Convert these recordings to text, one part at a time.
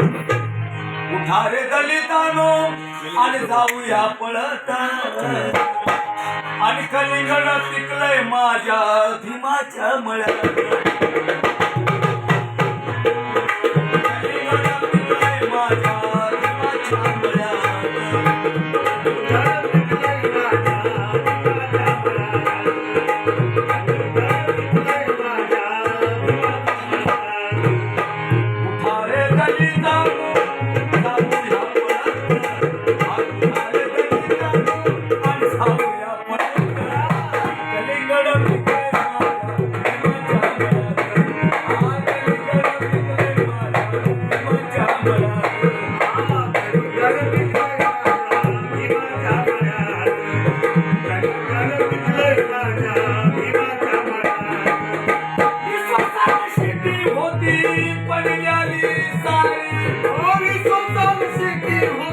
उठा रे दलितानो आणि जाऊया पळत आणि कलिंगड पिकलंय माझ्या भीमाच्या मळ्यात.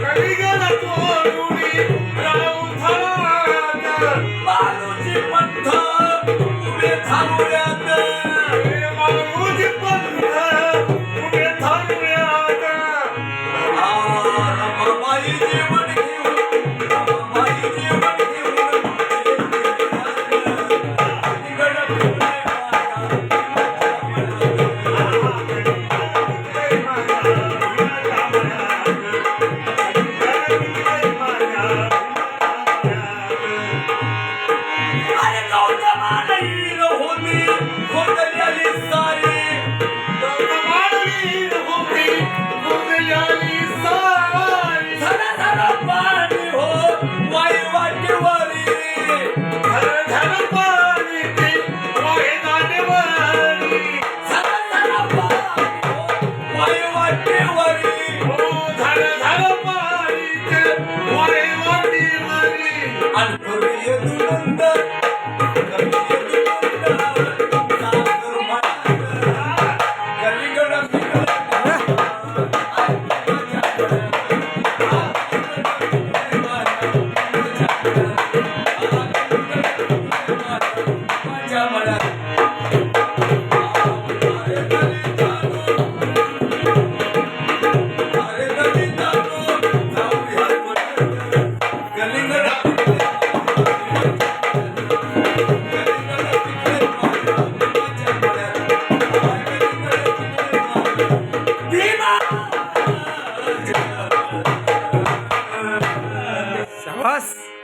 ಕಲಿಗಲ ತೋರು.